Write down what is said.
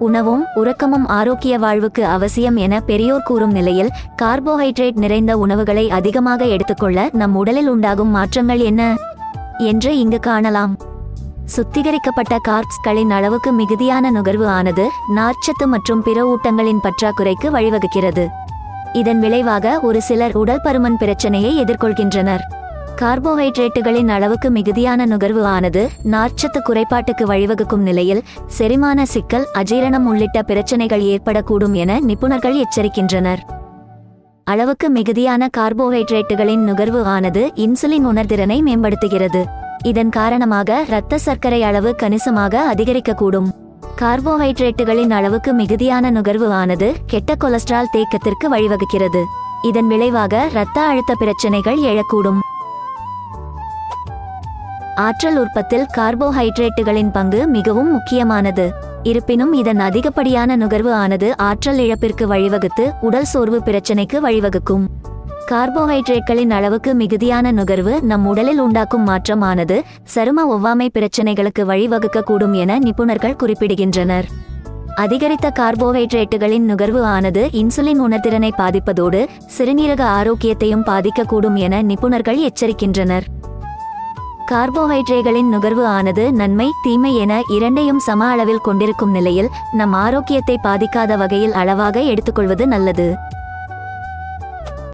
உணவும் உறக்கமும் ஆரோக்கிய வாழ்வுக்கு அவசியம் என பெரியோர் கூறும் நிலையில் கார்போஹைட்ரேட் நிறைந்த உணவுகளை அதிகமாக எடுத்துக்கொள்ள நம் உடலில் உண்டாகும் மாற்றங்கள் என்ன? என்று இங்கு காணலாம். சுத்திகரிக்கப்பட்ட கார்ப்ஸ்களின் அளவுக்கு மிகுதியான நுகர்வு ஆனது நார்ச்சத்து மற்றும் பிற ஊட்டங்களின் பற்றாக்குறைக்கு வழிவகுக்கிறது. இதன் விளைவாக ஒரு சிலர் உடல் பருமன் பிரச்சனையை எதிர்கொள்கின்றனர். கார்போஹைட்ரேட்டுகளின் அளவுக்கு மிகுதியான நுகர்வு ஆனது நார்ச்சத்து குறைபாட்டுக்கு வழிவகுக்கும் நிலையில் செரிமான சிக்கல் அஜீரணம் உள்ளிட்ட பிரச்சனைகள் ஏற்படக்கூடும் என நிபுணர்கள் எச்சரிக்கின்றனர். அளவுக்கு மிகுதியான கார்போஹைட்ரேட்டுகளின் நுகர்வு ஆனது இன்சுலின் உணர்திறனை மேம்படுத்துகிறது. இதன் காரணமாக இரத்த சர்க்கரை அளவு கணிசமாக அதிகரிக்கக்கூடும். கார்போஹைட்ரேட்டுகளின் அளவுக்கு மிகுதியான நுகர்வு ஆனது கெட்ட கொலஸ்ட்ரால் தேக்கத்திற்கு வழிவகுக்கிறது. இதன் விளைவாக இரத்த அழுத்த பிரச்சனைகள் எழக்கூடும். ஆற்றல் உற்பத்தில் கார்போஹைட்ரேட்டுகளின் பங்கு மிகவும் முக்கியமானது. இருப்பினும் இதன் அதிகப்படியான நுகர்வு ஆனது ஆற்றல் இழப்பிற்கு வழிவகுத்து உடல் சோர்வு பிரச்சினைக்கு வழிவகுக்கும். கார்போஹைட்ரேட்களின் அளவுக்கு மிகுதியான நுகர்வு நம் உடலில் உண்டாக்கும் மாற்றமானது சரும ஒவ்வாமை பிரச்சினைகளுக்கு வழிவகுக்கக்கூடும் என நிபுணர்கள் குறிப்பிடுகின்றனர். அதிகரித்த கார்போஹைட்ரேட்டுகளின் நுகர்வு ஆனது இன்சுலின் உணர்திறனை பாதிப்பதோடு சிறுநீரக ஆரோக்கியத்தையும் பாதிக்கக்கூடும் என நிபுணர்கள் எச்சரிக்கின்றனர். கார்போஹைட்ரேட்களின் நுகர்வு ஆனது நன்மை தீமை என இரண்டையும் சம அளவில் கொண்டிருக்கும் நிலையில் நம் ஆரோக்கியத்தை பாதிக்காத வகையில் அளவாக எடுத்துக்கொள்வது நல்லது.